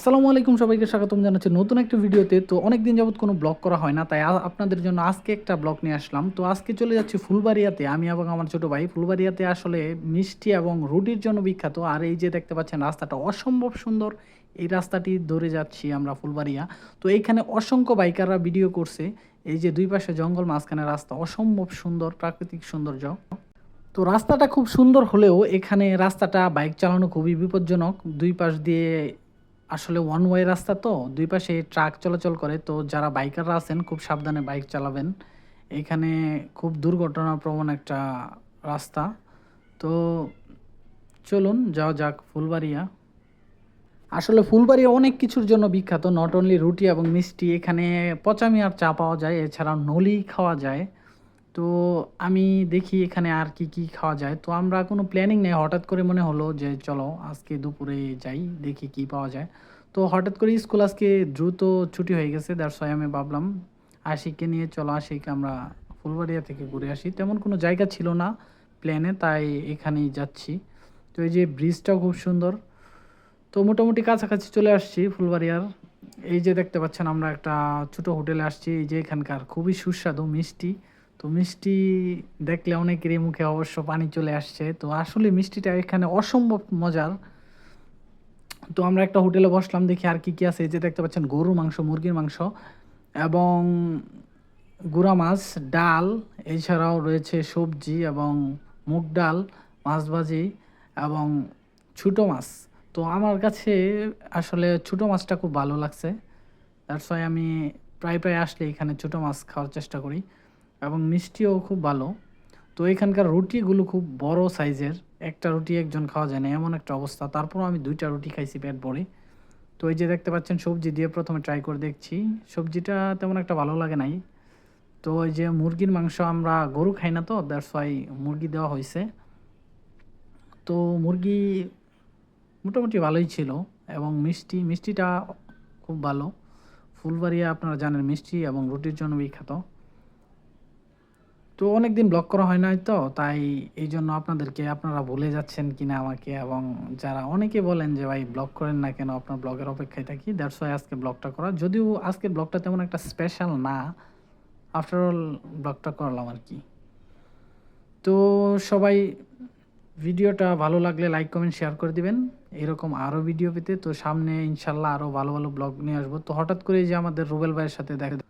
আসসালামু আলাইকুম সবাইকে স্বাগতম জানাচ্ছি নতুন একটা ভিডিওতে। তো অনেক দিন যাবত কোনো ব্লগ করা হয় না, তাই আপনাদের জন্য আজকে একটা ব্লগ নিয়ে আসলাম। তো আজকে চলে যাচ্ছি ফুলবাড়িয়াতে, আমি এবং আমার ছোট ভাই। ফুলবাড়িয়াতে আসলে মিষ্টি এবং রুটির জন্য বিখ্যাত। আর এই যে দেখতে পাচ্ছেন, রাস্তাটা অসম্ভব সুন্দর। এই রাস্তাটি ধরে যাচ্ছি আমরা ফুলবাড়িয়া। তো এইখানে অসংখ্য বাইকাররা ভিডিও করছে। এই যে দুই পাশে জঙ্গল, মাঝখানে রাস্তা। অসম্ভব সুন্দর, প্রাকৃতিক সৌন্দর্য। তো রাস্তাটা খুব সুন্দর হলেও এখানে রাস্তাটা বাইক চালানো খুবই বিপজ্জনক। দুই পাশ দিয়ে আসলে ওয়ান ওয়ে রাস্তা তো, দুই পাশে ট্রাক চলাচল করে, তো যারা বাইকাররা আছেন খুব সাবধানে বাইক চালাবেন। এখানে খুব দুর্ঘটনা প্রবণ একটা রাস্তা। তো চলুন, যাওয়া যাক ফুলবাড়িয়া। আসলে ফুলবাড়িয়া অনেক কিছুর জন্য বিখ্যাত নট অনলি রুটি এবং মিষ্টি, এখানে পচামিয়ার চা পাওয়া যায়, এছাড়াও নলি খাওয়া যায়। তো আমি দেখি এখানে আর কি কি খাওয়া যায়। তো আমরা কোনো প্ল্যানিং নেই। হঠাৎ করে মনে হলো যে চলো, আজকে দুপুরে যাই, দেখি কি পাওয়া যায়। তো হঠাৎ করে স্কুল আজকে দ্রুত ছুটি হয়ে গেছে। দ্যাটস ওয়াই আমি ভাবলাম, আশিককে নিয়ে চলো। আশিক আমরা ফুলবাড়িয়া থেকে ঘুরে আসি। তেমন কোনো জায়গা ছিল না প্ল্যানে তাই এখানেই যাচ্ছি। তো এই যে ব্রিজটাও খুব সুন্দর। তো মোটামুটি কাছাকাছি চলে আসছি ফুলবাড়িয়ার। এই যে দেখতে পাচ্ছেন, আমরা একটা ছোট হোটেলে আসছি। এই যে এখানকার খুবই সুস্বাদু, মিষ্টি। তো মিষ্টি দেখলে অনেকেরই মুখে অবশ্য পানি চলে আসছে। তো আসলে মিষ্টিটা এখানে অসম্ভব মজার। তো আমরা একটা হোটেলে বসলাম, দেখি আর কি কি আছে। এই যে দেখতে পাচ্ছেন, গরুর মাংস, মুরগির মাংস এবং গুঁড়া মাছ, ডাল, এছাড়াও রয়েছে সবজি এবং মুগ ডাল, মাছ ভাজি এবং ছোটো মাছ। তো আমার কাছে আসলে ছোটো মাছটা খুব ভালো লাগছে। দ্যাটস ওয়াই আমি প্রায় প্রায় আসলে এখানে ছোটো মাছ খাওয়ার চেষ্টা করি। এবং মিষ্টিও খুব ভালো। তো এখানকার রুটিগুলো খুব বড় সাইজের। একটা রুটি একজন খাওয়া যায় না, এমন একটা অবস্থা। তারপরও আমি দুইটা রুটি খাইছি পেট ভরে। তো এই যে দেখতে পাচ্ছেন, সবজি দিয়ে প্রথমে ট্রাই করে দেখছি। সবজিটা তেমন একটা ভালো লাগে নাই। তো ওই যে মুরগির মাংস আমরা গরু খাই না তো দ্যাটস ওয়াই মুরগি দেওয়া হয়েছে তো মুরগি মোটামুটি ভালোই ছিল এবং মিষ্টি, মিষ্টিটা খুব ভালো। ফুলবাড়িয়া আপনারা জানেন মিষ্টি এবং রুটির জন্য বিখ্যাত। তো অনেক দিন ব্লগ করা হয় নাই তো, তাই এই জন্য আপনাদেরকে আপনারা ভুলে যাচ্ছেন কিনা আমাকে এবং যারা অনেকে বলেন যে, ভাই ব্লগ করেন না কেন? আপনার ব্লগের অপেক্ষায় থাকি? দ্যাটস ওয়াই আজকে ব্লগটা করা। যদিও আজকে ব্লগটা তেমন একটা স্পেশাল না। আফটার অল ব্লগটা করলাম আর কি। তো সবাই ভিডিওটা ভালো লাগলে লাইক কমেন্ট শেয়ার করে দিবেন। এরকম আরও ভিডিও পেতে। তো সামনে ইনশাল্লাহ আরও ভালো ভালো ব্লগ নিয়ে আসব। তো হঠাৎ করে যে আমাদের রুবেল ভাইয়ের সাথে দেখা